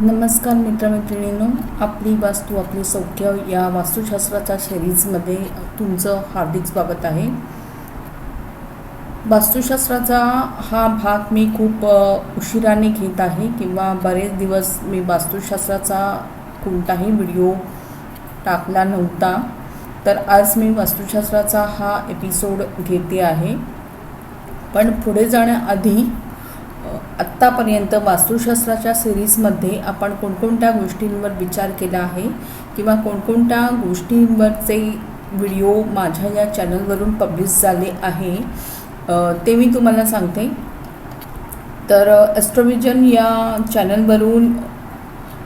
नमस्कार मित्रमैत्रिणींनो आपली वास्तू आपले सौख्य या वास्तुशास्त्राच्या सिरीजमध्ये तुमचं हार्दिक स्वागत आहे. वास्तुशास्त्राचा हा भाग मी खूप उशिराने घेत आहे किंवा बरेच दिवस मी वास्तुशास्त्राचा कोणताही व्हिडिओ टाकला नव्हता. तर आज मी वास्तुशास्त्राचा हा एपिसोड घेते आहे. पण पुढे जाण्याआधी आत्तापर्यंत वास्तुशास्त्राच्या सिरीजमध्ये आपण कोणकोणत्या गोष्टींवर विचार केला आहे किंवा कोणकोणत्या गोष्टींवरचे व्हिडिओ माझ्या या चॅनलवरून पब्लिश झाले आहे ते मी तुम्हाला सांगते. तर ॲस्ट्रोविजन या चॅनलवरून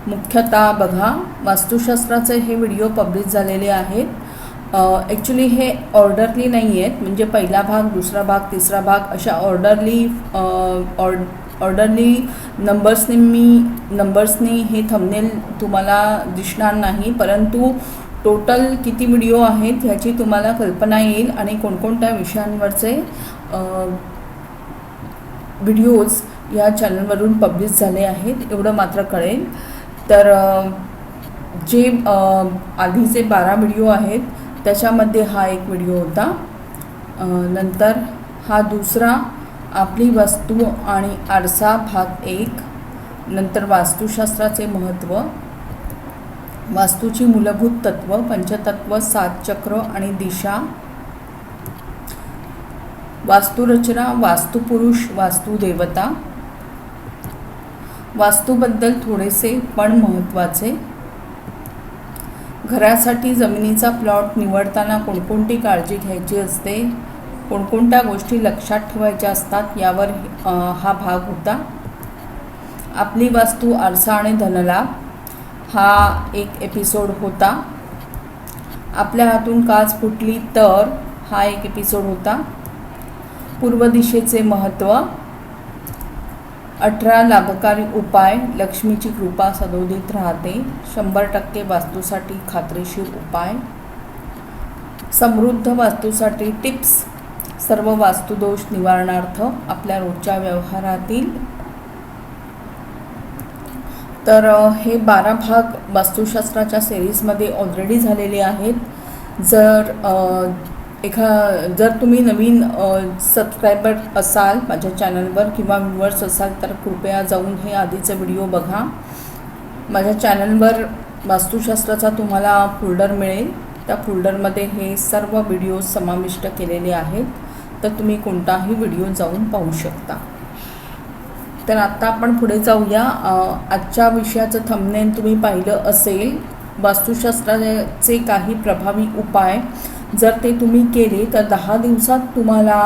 मुख्यतः बघा वास्तुशास्त्राचे हे व्हिडिओ पब्लिश झालेले आहेत. ॲक्च्युली हे ऑर्डरली नाही आहेत म्हणजे पहिला भाग दुसरा भाग तिसरा भाग अशा ऑर्डरली ऑर्ड ऑर्डरली नंबर्सने मी नंबर्सनी हे थंबनेल तुम्हाला दिसणार नाही परंतु टोटल किती व्हिडिओ आहेत ह्याची तुम्हाला कल्पना येईल आणि कोणकोणत्या विषयांवरचे व्हिडिओज या चॅनलवरून पब्लिश झाले आहेत एवढं मात्र कळेल. तर जे आधीचे बारा व्हिडिओ आहेत त्याच्यामध्ये हा एक व्हिडिओ होता. नंतर हा दुसरा आपली वस्तू आणि आरसा भाग एक नंतर वास्तुशास्त्राचे महत्त्व वास्तूची मूलभूत तत्व पंचतत्व सात चक्र आणि दिशा वास्तुरचना वास्तुपुरुष वास्तुदेवता वास्तूबद्दल थोडेसे पण महत्त्वाचे घरासाठी जमिनीचा प्लॉट निवडताना कोणकोणती काळजी घ्यायची असते कोणकोणत्या गोष्टी लक्षात ठेवायच्या असतात यावर हा भाग होता. आपली वास्तू आरसा आणि धनलाभ हा एक एपिसोड होता. आपल्या हातून काच फुटली तर हा एक एपिसोड होता. पूर्व दिशेचे महत्त्व अठरा लाभकारी उपाय लक्ष्मीची कृपा सदोदित राहते शंभर टक्के वास्तूसाठी खात्रीशीर उपाय. समृद्ध वास्तूसाठी टिप्स सर्व वास्तुदोष निवारणार्थ आपल्या रोजच्या व्यवहारातील. तर हे बारा भाग वास्तुशास्त्राच्या सिरीजमध्ये ऑलरेडी झालेले आहेत. जर एखा जर तुम्ही नवीन सबस्क्रायबर असाल माझ्या चॅनलवर किंवा व्ह्युअर्स असाल तर कृपया जाऊन हे आधीचे व्हिडिओ बघा. माझ्या चॅनलवर वास्तुशास्त्राचा तुम्हाला फोल्डर मिळेल. त्या फोल्डरमध्ये हे सर्व व्हिडिओ समाविष्ट केलेले आहेत. तर तुम्ही कोणताही व्हिडिओ जाऊन पाहू शकता. तर आत्ता आपण पुढे जाऊया. आजच्या विषयाचं थंबनेल तुम्ही पाहिलं असेल. वास्तुशास्त्राचे काही प्रभावी उपाय. जर ते तुम्ही केले तर दहा दिवसात तुम्हाला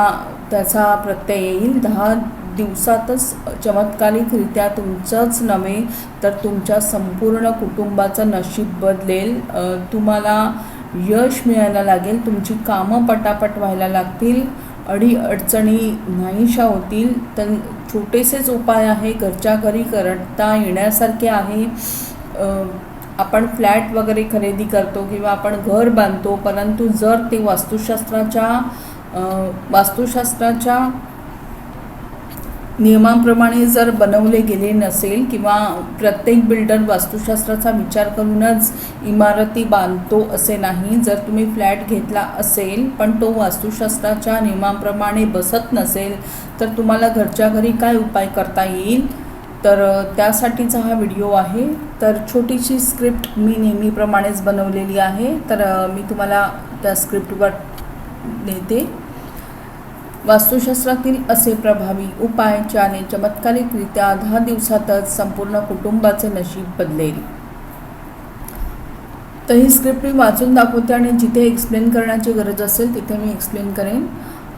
त्याचा प्रत्यय येईल. दहा दिवसातच चमत्कारिकरित्या तुमचंच नव्हे तर तुमच्या संपूर्ण कुटुंबाचं नशीब बदलेल. तुम्हाला यश मिळायला लागेल. तुमची कामं पटापट व्हायला लागतील. अडी अडचणी नाहीशा होतील तर छोटेसेच उपाय आहे घरच्या घरी करता येण्यासारखे आहे. आपण फ्लॅट वगैरे खरेदी करतो किंवा आपण घर बांधतो परंतु जर ते वास्तुशास्त्राच्या वास्तुशास्त्राच्या नियमांप्रमाणे जर बनवले गेले नसेल किंवा प्रत्येक बिल्डर वास्तुशास्त्राचा विचार करूनच इमारती बांधतो असे नाही जर तुम्ही फ्लॅट घेतला असेल पण तो वास्तुशास्त्राच्या नियमांप्रमाणे बसत नसेल तर तुम्हाला घरच्या घरी काय उपाय करता येईल? तर त्यासाठीचा हा व्हिडिओ आहे. तर छोटीशी स्क्रिप्ट मी नेहमीप्रमाणेच बनवलेली आहे. तर मी तुम्हाला त्या स्क्रिप्टवर देते. वास्तुशास्त्रातील असे प्रभावी उपाय ज्याने चमत्कारिकरित्या दहा दिवसातच संपूर्ण कुटुंबाचे नशीब बदलेल. तर ही स्क्रिप्ट मी वाचून दाखवते आणि जिथे एक्सप्लेन करण्याची गरज असेल तिथे मी एक्सप्लेन करेन.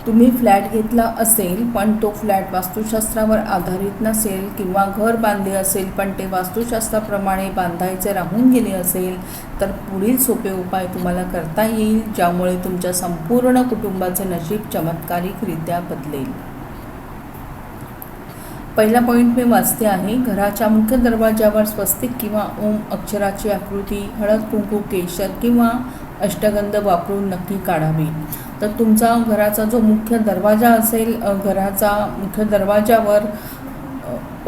तुम्ही फ्लॅट घेतला असेल पण तो फ्लॅट वास्तुशास्त्रावर आधारित नसेल किंवा घर बांधले असेल पण ते वास्तुशास्त्राप्रमाणे बांधायचे राहून गेले असेल तर पुढील सोपे उपाय तुम्हाला करता येईल ज्यामुळे तुमच्या संपूर्ण कुटुंबाचे नशीब चमत्कारिकरित्या बदलेल. पहिला पॉईंट मी वाचते आहे घराच्या मुख्य दरवाजावर स्वस्तिक किंवा ओम अक्षराची आकृती हळद कुंकू केशर किंवा अष्टगंध वापरून नक्की काढावी. तर तुमचा घराचा जो मुख्य दरवाजा असेल घराचा मुख्य दरवाजावर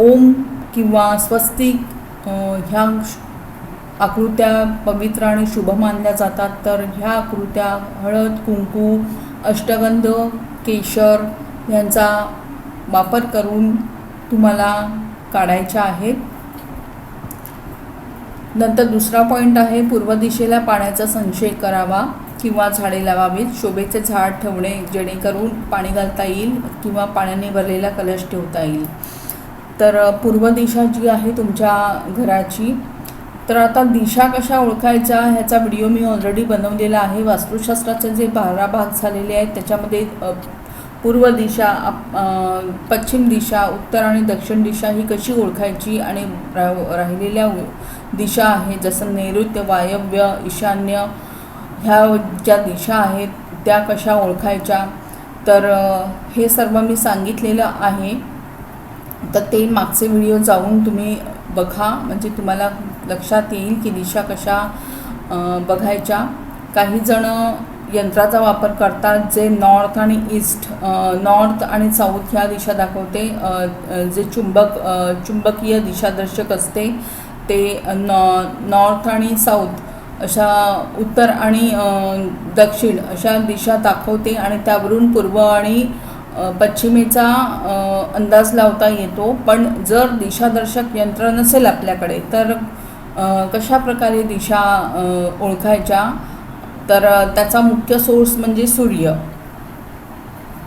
ओम किंवा स्वस्तिक ह्या आकृत्या पवित्र आणि शुभ मानल्या जातात. तर ह्या आकृत्या हळद कुंकू अष्टगंध केशर यांचा वापर करून तुम्हाला काढायच्या आहेत. नंतर दुसरा पॉईंट आहे पूर्व दिशेला पाण्याचा संशय करावा. किंवा झाडे लावावीत. शोभेचे झाड ठेवणे जेणेकरून पाणी घालता येईल किंवा पाण्याने भरलेला कलश ठेवता येईल. तर पूर्व दिशा जी आहे तुमच्या घराची तर आता दिशा कशा ओळखायच्या ह्याचा व्हिडिओ मी ऑलरेडी बनवलेला आहे. वास्तुशास्त्राचे जे बारा भाग झालेले आहेत त्याच्यामध्ये पूर्व दिशा आप- पश्चिम दिशा उत्तर आणि दक्षिण दिशा ही कशी ओळखायची आणि रा- राहिलेल्या दिशा आहे. जसं नैऋत्य वायव्य ईशान्य ह्या ज्या दिशा आहेत त्या कशा ओळखायच्या? तर हे सर्व मी सांगितलेलं आहे. तर ते मागचे व्हिडिओ जाऊन तुम्ही बघा. म्हणजे तुम्हाला लक्षात येईल की दिशा कशा बघायच्या. काही जण यंत्राचा वापर करतात जे नॉर्थ आणि ईस्ट नॉर्थ आणि साऊथ ह्या दिशा दाखवते. जे चुंबक चुंबकीय दिशादर्शक असते ते नॉ नॉर्थ आणि साऊथ अशा उत्तर आणि दक्षिण अशा दिशा दाखवते आणि त्यावरून पूर्व आणि पश्चिमेचा अंदाज लावता येतो. पण जर दिशादर्शक यंत्र नसेल आपल्याकडे तर कशा प्रकारे दिशा ओळखायच्या? तर त्याचा मुख्य सोर्स म्हणजे सूर्य.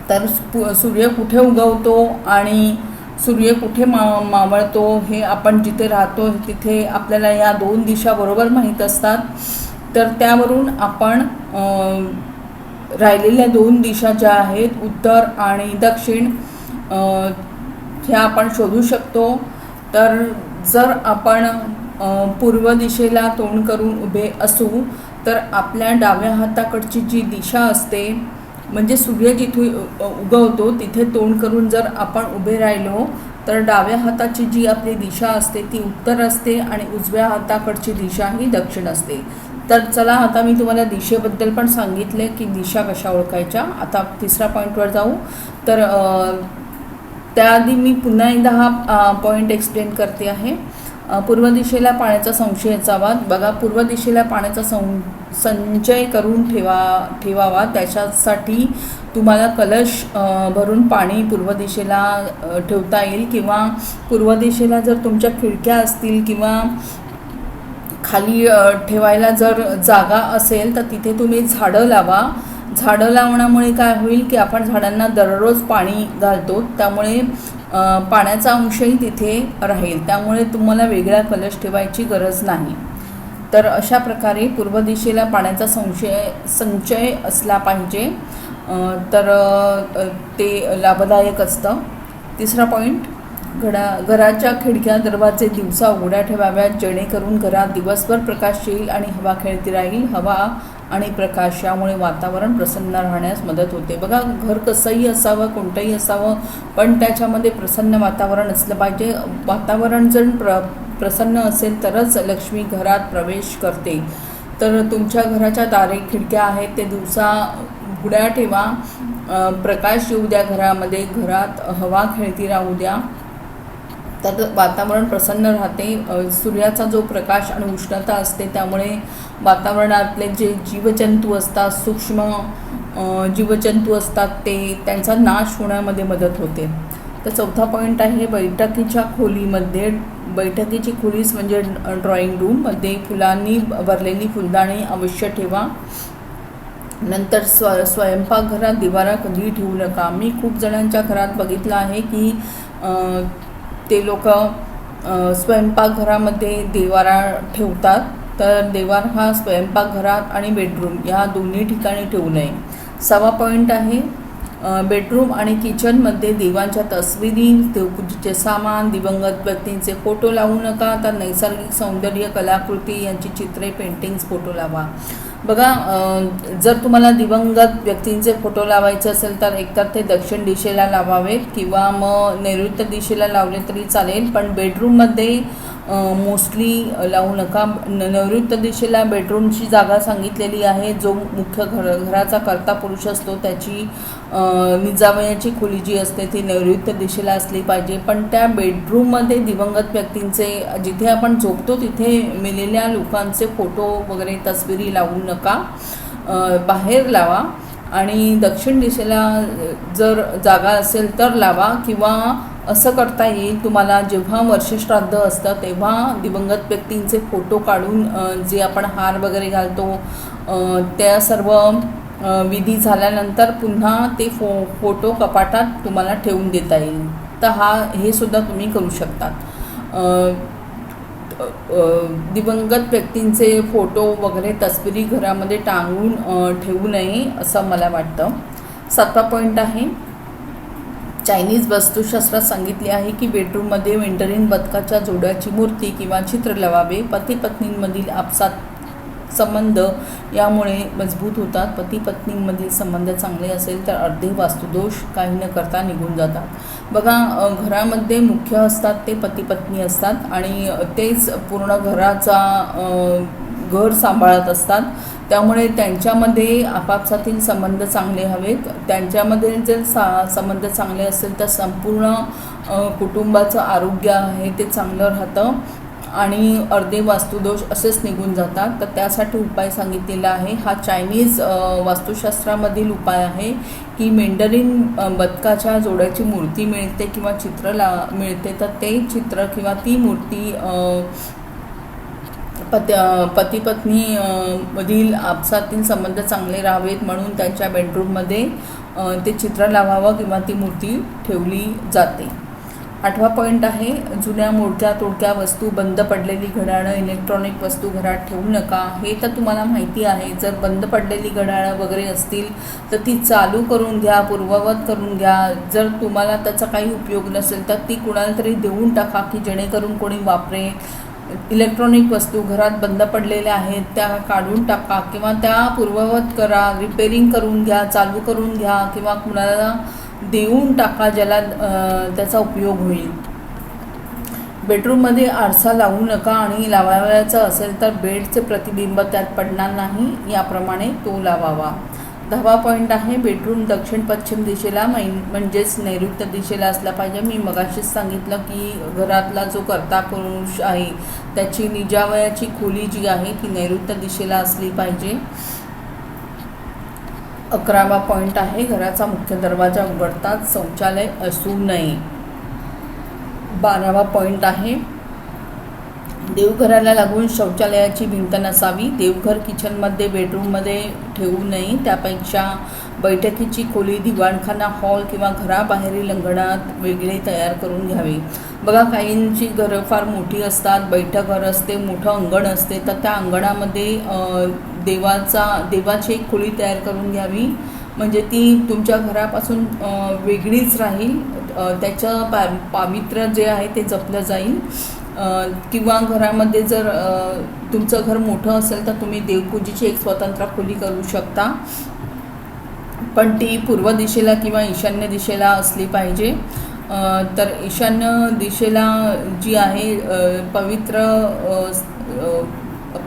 तर पु- सूर्य कुठे उगवतो आणि सूर्य कुठे मा मावळतो हे आपण जिथे राहतो तिथे आपल्याला या दोन दिशा बरोबर माहीत असतात. तर त्यावरून आपण राहिलेल्या दोन दिशा ज्या आहेत उत्तर आणि दक्षिण ह्या आपण शोधू शकतो. तर जर आपण पूर्व दिशेला तोंड करून उभे असू तर आपल्या डाव्या हाताकडची जी दिशा असते म्हणजे सूर्य जिथे उगवतो तिथे तोंड करून जर आपण उभे राहिलो तर डाव्या हाताची जी आपली दिशा असते ती उत्तर असते आणि उजव्या हाताकडची दिशा ही दक्षिण असते. तर चला आता मी तुम्हाला दिशेबद्दल पण सांगितले की दिशा कशा ओळखायच्या. आता तिसऱ्या पॉईंटवर जाऊ. तर त्याआधी मी पुन्हा एकदा हा पॉईंट एक्सप्लेन करते आहे. पूर्व दिशेला पाण्याचा संशय असावा. बघा पूर्व दिशेला पाण्याचा सं संचय करून ठेवा ठेवावा. त्याच्यासाठी तुम्हाला कलश भरून पाणी पूर्व दिशेला ठेवता येईल किंवा पूर्व दिशेला जर तुमच्या खिडक्या असतील किंवा खाली ठेवायला जर जागा असेल तर तिथे तुम्ही झाडं लावा. झाडं लावण्यामुळे काय होईल की आपण झाडांना दररोज पाणी घालतो. त्यामुळे पाण्याचा अंशही तिथे राहील. त्यामुळे तुम्हाला वेगळा कलश ठेवायची गरज नाही. तर अशा प्रकारे पूर्व दिशेला पाण्याचा संशय संचय असला पाहिजे. तर ते लाभदायक असतं. तिसरा पॉईंट घडा घराच्या खिडक्या दरवाजे दिवसा उघड्या ठेवाव्यात. जेणेकरून घरात दिवसभर प्रकाश येईल आणि हवा खेळती राहील. हवा आणि प्रकाश यामुळे वातावरण प्रसन्न राहण्यास मदत होते. बघा घर कसंही असावं कोणतंही असावं पण त्याच्यामध्ये प्रसन्न वातावरण असलं पाहिजे. वातावरण जर प्र प्रसन्न असेल तरच लक्ष्मी घरात प्रवेश करते. तर तुमच्या घराच्या दारे खिडक्या आहेत ते दिवसा उघड्या ठेवा. प्रकाश येऊ द्या घरामध्ये घरात हवा खेळती राहू द्या. तर वातावरण प्रसन्न राहते. सूर्याचा जो प्रकाश आणि उष्णता असते त्यामुळे वातावरणातले जे जीवजंतू असतात सूक्ष्म जीवजंतू असतात ते त्यांचा नाश होण्यामध्ये मदत होते. तर चौथा पॉईंट आहे बैठकीच्या खोलीमध्ये बैठकीची खोलीच म्हणजे ड्रॉइंग रूममध्ये फुलांनी भरलेली फुलदाणी अवश्य ठेवा. नंतर स्व स्वयंपाकघरात दिवारा कधीही ठेवू नका. मी खूप जणांच्या घरात बघितलं आहे की ते लोक स्वयंपाकघरामध्ये देवारा ठेवतात. तर देवार हा स्वयंपाकघरात आणि बेडरूम या दोन्ही ठिकाणी ठेवू नये. सवा पॉईंट आहे बेडरूम आणि किचनमध्ये देवांच्या तस्विरी देवपूजेचे सामान दिवंगत व्यक्तींचे फोटो लावू नका तर नैसर्गिक सौंदर्य कलाकृती यांची चित्रे पेंटिंग्स फोटो लावा. बघा जर तुम्हाला दिवंगत व्यक्तींचे फोटो लावायचे असेल तर एकतर ते दक्षिण दिशेला लावावेत किंवा मग नैऋत्य दिशेला लावले तरी चालेल पण बेडरूममध्ये मोस्टली लावू नका. न नैऋत्य दिशेला बेडरूमची जागा सांगितलेली आहे. जो मुख्य घर घराचा करता पुरुष असतो त्याची निजावयाची खोली जी असते ती नैऋत्य दिशेला असली पाहिजे. पण त्या बेडरूममध्ये दिवंगत व्यक्तींचे जिथे आपण झोपतो तिथे मेलेल्या लोकांचे फोटो वगैरे तस्विरी लावू नका. बाहेर लावा. आणि दक्षिण दिशेला जर जागा असेल तर लावा. किंवा असं करता येईल. तुम्हाला जेव्हा वर्षश्राद्ध असतं तेव्हा दिवंगत व्यक्तींचे फोटो काढून जे आपण हार वगैरे घालतो त्या सर्व विधी झाल्यानंतर पुन्हा ते फो फोटो कपाटात तुम्हाला ठेवून देता येईल. तर हा हे सुद्धा तुम्ही करू शकतात. दिवंगत व्यक्तींचे फोटो वगैरे तस्विरी घरामध्ये टांगून ठेवू नये असं मला वाटतं. सातवा पॉईंट आहे चायनीज वास्तुशास्त्रात सांगितले आहे की बेडरूममध्ये वेंटरीन बदकाच्या जोड्याची मूर्ती किंवा चित्र लावावे. पती पत्नींमधील आपसात संबंध यामुळे मजबूत होतात. पती पत्नींमधील संबंध चांगले असेल तर अर्धे वास्तुदोष काही न करता निघून जातात. बघा घरामध्ये मुख्य असतात ते पती पत्नी असतात आणि तेच पूर्ण घराचा घर सांभाळत असतात. त्यामुळे त्यांच्यामध्ये आपापसातील संबंध चांगले हवेत. त्यांच्यामध्ये जर सा संबंध चांगले असेल तर संपूर्ण कुटुंबाचं आरोग्य आहे ते चांगलं राहतं. आणि अर्धे वास्तुदोष असेच निघून जातात. तर त्यासाठी उपाय सांगितलेला आहे. हा चायनीज वास्तुशास्त्रामधील उपाय आहे की मेंडरीन बदकाच्या जोड्याची मूर्ती मिळते किंवा चित्र ला मिळते. तर ते चित्र किंवा ती मूर्ती पत पती पत्नी मधील आपसातील संबंध चांगले राहावेत म्हणून त्यांच्या बेडरूममध्ये ते चित्र लावावं किंवा ती मूर्ती ठेवली जाते. आठवा पॉईंट आहे जुन्या मोडक्या तोडक्या वस्तू बंद पडलेली घड्याळं इलेक्ट्रॉनिक वस्तू घरात ठेवू नका. हे तर तुम्हाला माहिती आहे जर बंद पडलेली घड्याळं वगैरे असतील तर ती चालू करून घ्या पूर्ववत करून घ्या. जर तुम्हाला त्याचा काही उपयोग नसेल तर ती कुणाला तरी देऊन टाका की जेणेकरून कोणी वापरेल. इलेक्ट्रॉनिक वस्तू घरात बंद पडलेल्या आहेत त्या काढून टाका किंवा त्या पूर्ववत करा रिपेरिंग करून घ्या चालू करून घ्या किंवा कुणाला देऊन टाका ज्याला त्याचा उपयोग होईल. बेडरूममध्ये आरसा लावू नका आणि लावायचा असेल तर बेडचे प्रतिबिंब त्यात पडणार नाही याप्रमाणे तो लावावा. दहावा पॉईंट आहे. बेडरूम दक्षिण पश्चिम दिशेला मै म्हणजेच नैऋत्य दिशेला असला पाहिजे. मी मगाशीच सांगितलं की घरातला जो कर्ता पुरुष आहे त्याची निजावयाची खोली जी आहे ती नैऋत्य दिशेला असली पाहिजे. अकरावा पॉईंट आहे. घराचा मुख्य दरवाजा उघडताच शौचालय असू नये. बारावा पॉईंट आहे. देवघराला लागून शौचालयाची भिंत नसावी. देवघर किचनमध्ये बेडरूममध्ये ठेवू नये. त्यापेक्षा बैठकीची खोली दिवाणखाना हॉल किंवा घराबाहेरील अंगणात वेगळे तयार करून घ्यावे. बघा काहींची घरं फार मोठी असतात. बैठक घर असते मोठं अंगण असते. तर त्या अंगणामध्ये देवाचा देवाची एक खोली तयार करून घ्यावी. म्हणजे ती तुमच्या घरापासून वेगळीच राहील. त्याचं पा पावित्र्य जे आहे ते जपलं जाईल. किंवा घरामध्ये जर तुमचं घर मोठं असेल तर तुम्ही देवपूजेची एक स्वतंत्र खोली करू शकता. पण ती पूर्व दिशेला किंवा ईशान्य दिशेला असली पाहिजे. तर ईशान्य दिशेला जी आहे पवित्र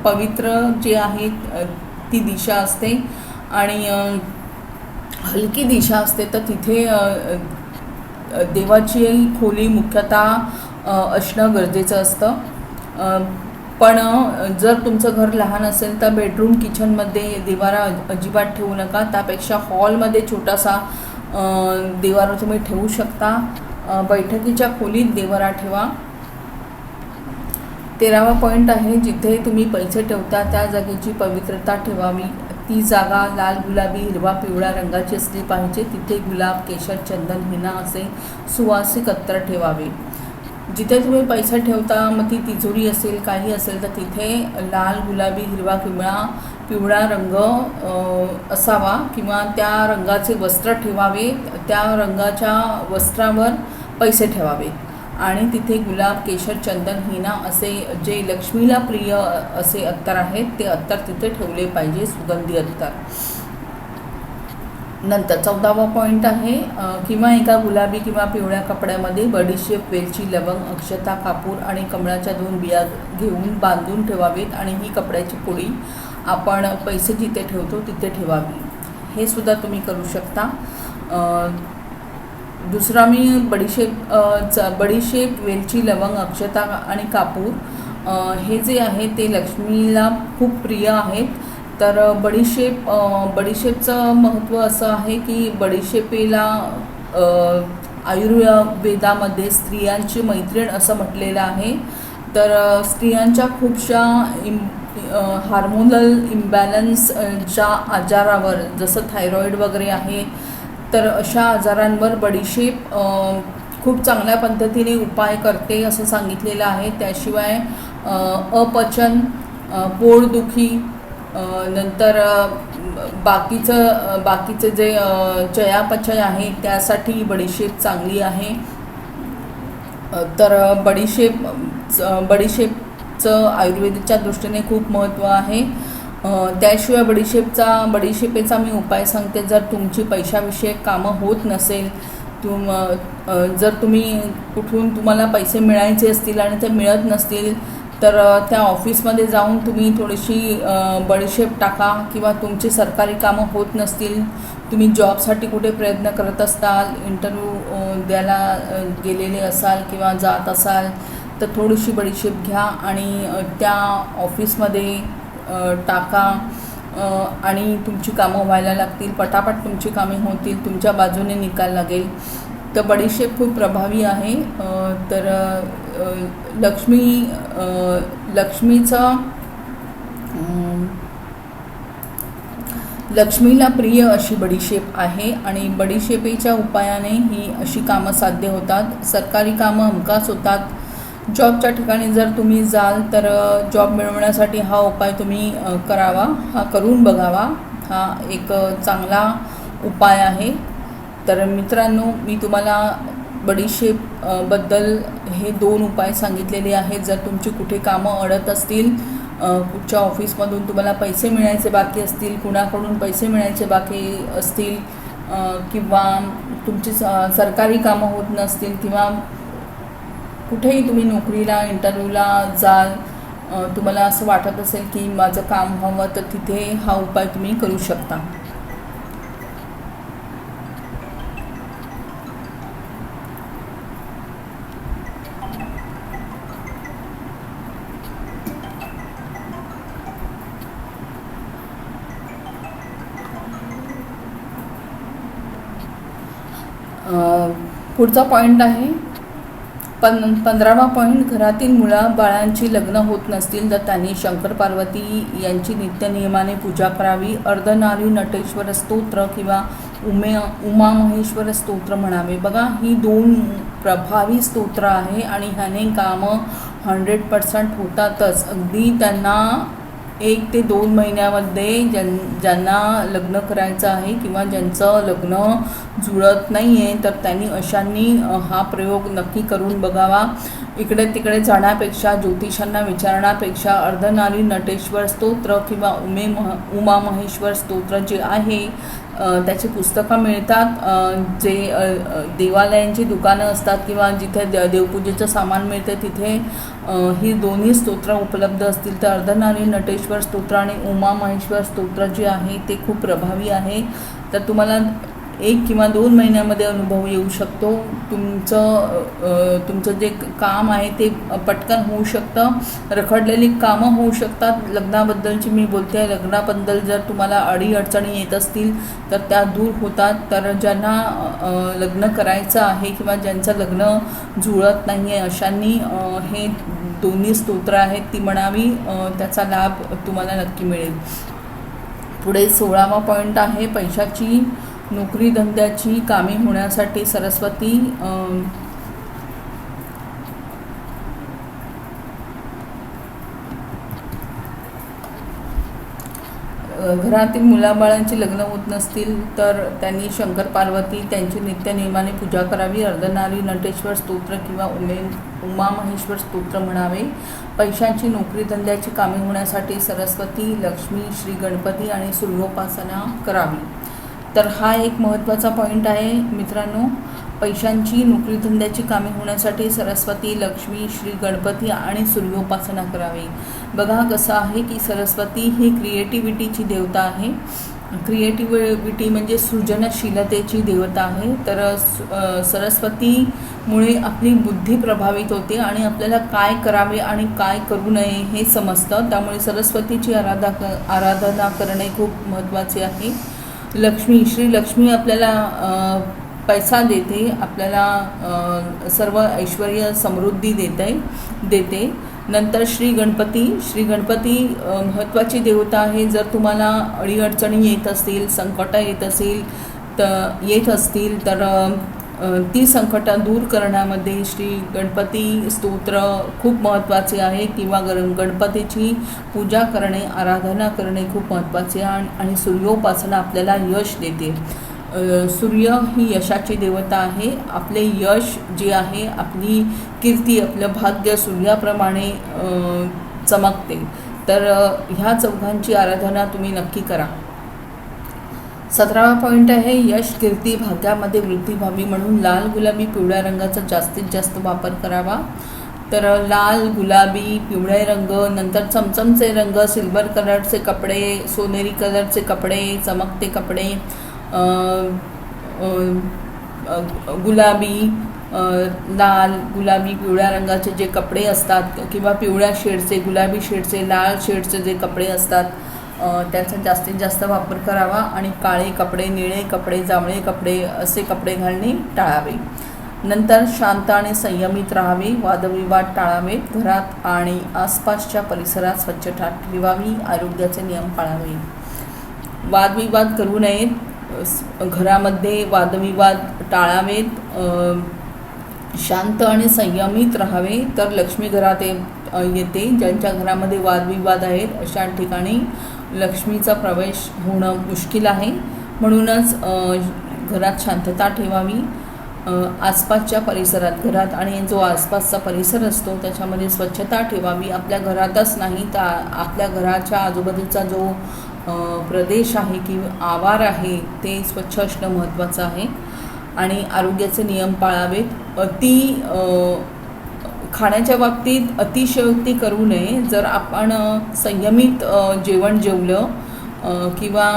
पवित्र जे आहे ती दिशा असते. आणि हलकी दिशा असते तर तिथे देवाची खोली मुख्यतः असणं गरजेचं असतं. पण जर तुमचं घर लहान असेल तर बेडरूम किचनमध्ये देवारा अजिबात ठेवू नका. त्यापेक्षा हॉलमध्ये छोटासा दिवारा तुम्ही ठेवू शकता. बैठकीच्या खोलीत देवारा ठेवा. तेरावा पॉईंट आहे जिथे तुम्ही पैसे ठेवता त्या जागेची पवित्रता ठेवावी. ती जागा लाल गुलाबी हिरवा पिवळ्या रंगाची असली पाहिजे. तिथे गुलाब केशर चंदन हिना असे सुवासिक अत्तर ठेवावे. जिथे तुम्ही पैसे ठेवता मग ती तिजोरी असेल काही असेल तर तिथे लाल गुलाबी हिरवा पिवळा पिवळा रंग असावा किंवा त्या रंगाचे वस्त्र ठेवावे त्या रंगाच्या वस्त्रावर पैसे ठेवावे आणि तिथे गुलाब केशर चंदन हिना असे जे लक्ष्मीला प्रिय असे अत्तर आहेत ते अत्तर तिथे ठेवले पाहिजे सुगंधी अत्तर. नंतर चौदावा पॉईंट आहे किंवा एका गुलाबी किंवा पिवळ्या कपड्यामध्ये बडीशेप वेलची लवंग अक्षता कापूर आणि कमळाच्या दोन बिया घेऊन बांधून ठेवावेत आणि ही कपड्याची पोळी आपण पैसे जिथे ठेवतो तिथे ठेवावी. हे सुद्धा तुम्ही करू शकता. दुसरा मी बडीशेप च बडीशेप वेलची लवंग अक्षता आणि कापूर हे जे आहे ते लक्ष्मीला खूप प्रिय आहेत. तर बडीशेप बडीशेपचं महत्त्व असं आहे की बडीशेपेला आयुर्वेदामध्ये स्त्रियांची मैत्रीण असं म्हटलेलं आहे. तर स्त्रियांच्या खूपशा इम हार्मोनल इम्बॅलन्सच्या आजारावर जसं थायरॉईड वगैरे आहे तर अशा आजारांवर बडीशेप खूप चांगल्या पद्धतीने उपाय करते असं सांगितलेलं आहे. त्याशिवाय अपचन पोटदुखी नंतर बाकीचं बाकीचं जे चयापचय आहे त्यासाठी बडीशेप चांगली आहे. तर बडीशेप बडीशेपचं आयुर्वेदिकच्या दृष्टीने खूप महत्त्व आहे. त्याशिवाय बडीशेपचा बडीशेपेचा मी उपाय सांगते जर तुमची पैशाविषयक कामं होत नसेल तुम जर तुम्ही कुठून तुम्हाला पैसे मिळायचे असतील आणि ते मिळत नसतील तर त्या ऑफिसमध्ये जाऊन तुम्ही थोडीशी बडीशेप टाका किंवा तुमची सरकारी कामं होत नसतील तुम्ही जॉबसाठी कुठे प्रयत्न करत असाल इंटरव्ह्यू द्यायला गेलेले असाल किंवा जात असाल तर थोडीशी बडीशेप घ्या आणि त्या ऑफिसमध्ये टाका. आणि तुमची कामं व्हायला लागतील पटापट तुमची कामे होतील तुमच्या बाजूने निकाल लागेल. तर बडीशेप खूप प्रभावी आहे. तर लक्ष्मी लक्ष्मीचा लक्ष्मीला प्रिय अशी बडीशेप आहे आणि बडीशेपेच्या उपायाने ही अशी कामं साध्य होतात. सरकारी कामं हमखास होतात. जॉबच्या ठिकाणी जर तुम्ही जाल तर जॉब मिळवण्यासाठी हा उपाय तुम्ही करावा. हा करून बघावा. हा एक चांगला उपाय आहे. तर मित्रांनो मी तुम्हाला बडीशेपबद्दल हे दोन उपाय सांगितलेले आहेत. जर तुमची कुठे कामं अडत असतील कुठच्या ऑफिसमधून तुम्हाला पैसे मिळायचे बाकी असतील कुणाकडून पैसे मिळायचे बाकी असतील किंवा तुमची स- सरकारी कामं होत नसतील किंवा कुठेही तुम्ही नोकरीला इंटरव्ह्यूला जाल तुम्हाला असं वाटत असेल की माझं काम हवं तर तिथे हा उपाय तुम्ही करू शकता. पुढचा पॉईंट आहे. पन पंधरावा पॉईंट घरातील मुला बाळांची लग्न होत नसतील तर त्यांनी शंकर पार्वती यांची नित्यनियमाने पूजा करावी. अर्धनारी नटेश्वर स्तोत्र किंवा उमे उमा महेश्वर स्तोत्र म्हणावे. बघा ही दोन प्रभावी स्तोत्र आहे आणि ह्याने कामं हंड्रेड पर्सेंट होतातच. अगदी त्यांना एक ते दोन महिन्यामध्ये ज्यां ज्यांना लग्न करायचं आहे किंवा ज्यांचं लग्न जुळत नाही आहे तर त्यांनी अशांनी हा प्रयोग नक्की करून बघावा. इकडे तिकडे जाण्यापेक्षा ज्योतिषांना विचारण्यापेक्षा अर्धनारी नटेश्वर स्तोत्र किंवा उमे मह उमा महेश्वर स्तोत्र जे आहे त्याची पुस्तकं मिळतात. जे देवालयांची दुकानं असतात किंवा जिथे द देवपूजेचं सामान मिळते तिथे ही दोन्ही स्तोत्र उपलब्ध असतील. तर अर्धनारी नटेश्वर स्तोत्र आणि उमा महेश्वर स्तोत्र जे आहे ते खूप प्रभावी आहे. तर तुम्हाला एक किंवा दोन महिन्यामध्ये अनुभव येऊ शकतो. तुमचं तुमचं जे काम आहे ते पटकन होऊ शकतं. रखडलेली कामं होऊ शकतात. लग्नाबद्दलची मी बोलते. लग्नाबद्दल जर तुम्हाला अडीअडचणी येत असतील तर त्या दूर होतात. तर ज्यांना लग्न करायचं आहे किंवा ज्यांचं लग्न जुळत नाही आहे अशांनी हे दोन्ही स्तोत्र आहेत. ती म्हणावी त्याचा लाभ तुम्हाला नक्की मिळेल. पुढे सोळावा पॉईंट आहे पैशाची. नोकरी धंद्याची कामे होण्यासाठी सरस्वती घरातील मुलाबाळांची लग्न होत नसतील तर त्यांनी शंकर पार्वती त्यांची नित्यनियमाने पूजा करावी. अर्धनारी नटेश्वर स्तोत्र किंवा उमे उमा महेश्वर स्तोत्र म्हणावे. पैशांची नोकरी धंद्याची कामे होण्यासाठी सरस्वती लक्ष्मी श्री गणपती आणि सूर्योपासना करावी. तर हा एक महत्त्वाचा पॉईंट आहे. मित्रांनो पैशांची नोकरीधंद्याची कामे होण्यासाठी सरस्वती लक्ष्मी श्री गणपती आणि सूर्योपासना करावी. बघा कसं आहे की सरस्वती ही क्रिएटिव्हिटीची देवता आहे. क्रिएटिव्हिटी म्हणजे सृजनशीलतेची देवता आहे. तर सरस्वतीमुळे आपली बुद्धी प्रभावित होते आणि आपल्याला काय करावे आणि काय करू नये हे समजतं. त्यामुळे सरस्वतीची आराधा क आराधना करणे खूप महत्त्वाचे आहे. लक्ष्मी श्री लक्ष्मी आपल्याला पैसा देते आपल्याला सर्व ऐश्वर समृद्धी देते देते. नंतर श्री गणपती. श्री गणपती महत्त्वाची देवता आहे. जर तुम्हाला अडीअडचणी येत असतील संकटं येत असेल तर येत असतील तर ती संकटं दूर करण्यामध्ये श्री गणपती स्तोत्र खूप महत्त्वाचे आहे किंवा गण गणपतीची पूजा करणे आराधना करणे खूप महत्त्वाचे आहे आणि- सूर्योपासना आपल्याला यश देते. सूर्य ही यशाची देवता आहे. आपले यश जे आहे आपली कीर्ती आपलं भाग्य सूर्याप्रमाणे चमकते. तर ह्या चौघांची आराधना तुम्ही नक्की करा. सतरावा पॉईंट आहे यश कीर्ती भाग्यामध्ये वृद्धी व्हावी म्हणून लाल गुलाबी पिवळ्या रंगाचा जास्तीत जास्त वापर करावा. तर लाल गुलाबी पिवळे रंग नंतर चमचमचे रंग सिल्वर कलरचे कपडे सोनेरी कलरचे कपडे चमकते कपडे गुलाबी लाल गुलाबी पिवळ्या रंगाचे जे कपडे असतात किंवा पिवळ्या शेडचे गुलाबी शेडचे लाल शेडचे जे कपडे असतात त्याचा जास्तीत जास्त वापर करावा आणि काळे कपडे निळे कपडे जांभळे कपडे असे कपडे घालणे टाळावे. नंतर शांत आणि संयमित राहावे वादविवाद टाळावेत घरात आणि आसपासच्या परिसरात स्वच्छता ठेवावी आरोग्याचे नियम पाळावे. वादविवाद करू नयेत घरामध्ये वादविवाद टाळावेत शांत आणि संयमित राहावे तर लक्ष्मी घरात ये येते. ज्यांच्या घरामध्ये वादविवाद आहेत अशा ठिकाणी लक्ष्मीचा प्रवेश होणं मुश्किल आहे. म्हणूनच घरात शांतता ठेवावी. आसपासच्या परिसरात घरात आणि जो आसपासचा परिसर असतो त्याच्यामध्ये स्वच्छता ठेवावी. आपल्या घरातच नाही तर आपल्या घराच्या आजूबाजूचा जो प्रदेश आहे किंवा आवार आहे ते स्वच्छ असणं महत्त्वाचं आहे. आणि आरोग्याचे नियम पाळावेत. अति खाण्याच्या बाबतीत अतिशयोक्ती करू नये. जर आपण संयमित जेवण जेवलं किंवा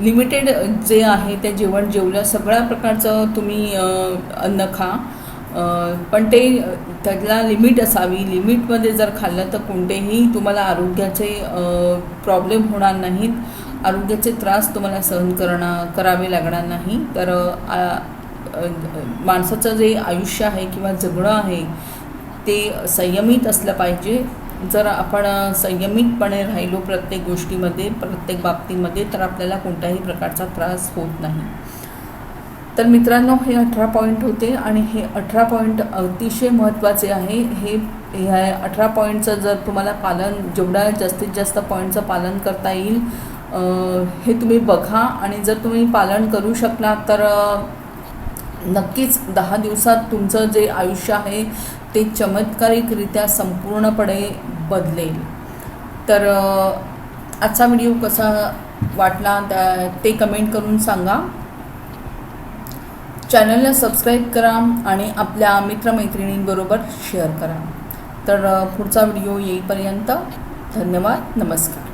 लिमिटेड जे आहे ते जेवण जेवलं सगळ्या प्रकारचं तुम्ही अन्न खा. पण ते त्याला लिमिट असावी. लिमिटमध्ये जर खाल्लं तर कोणतेही तुम्हाला आरोग्याचे प्रॉब्लेम होणार नाहीत. आरोग्याचे त्रास तुम्हाला सहन करणं करावे लागणार नाही. तर माणसाचं जे आयुष्य आहे किंवा जगणं आहे ते संयमित असलं पाहिजे. जर आपण संयमितपणे राहिलो प्रत्येक गोष्टीमध्ये प्रत्येक बाबतीमध्ये तर आपल्याला कोणत्याही प्रकारचा त्रास होत नाही. तर मित्रांनो हे अठरा पॉईंट होते आणि हे अठरा पॉईंट अतिशय महत्त्वाचे आहे. हे ह्या अठरा पॉईंटचं जर तुम्हाला पालन जेवढ्या जास्तीत जास्त पॉईंटचं पालन करता येईल हे तुम्ही बघा आणि जर तुम्ही पालन करू शकलात तर नक्कीच दहा दिवसात तुमचं जे आयुष्य आहे ते चमत्कारिकरित्या संपूर्णपणे बदलेल. तर आजचा व्हिडिओ कसा वाटला त्या ते कमेंट करून सांगा. चॅनलला सबस्क्राईब करा आणि आपल्या मित्रमैत्रिणींबरोबर शेअर करा. तर पुढचा व्हिडिओ येईपर्यंत धन्यवाद नमस्कार.